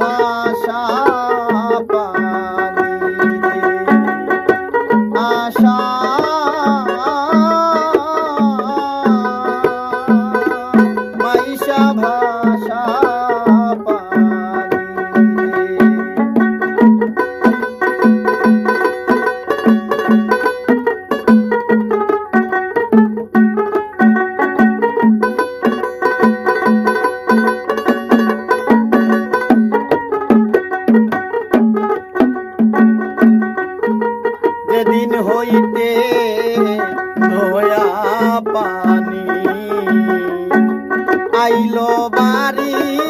ভাষা হইতে দয়া পানি। আইল বাড়ির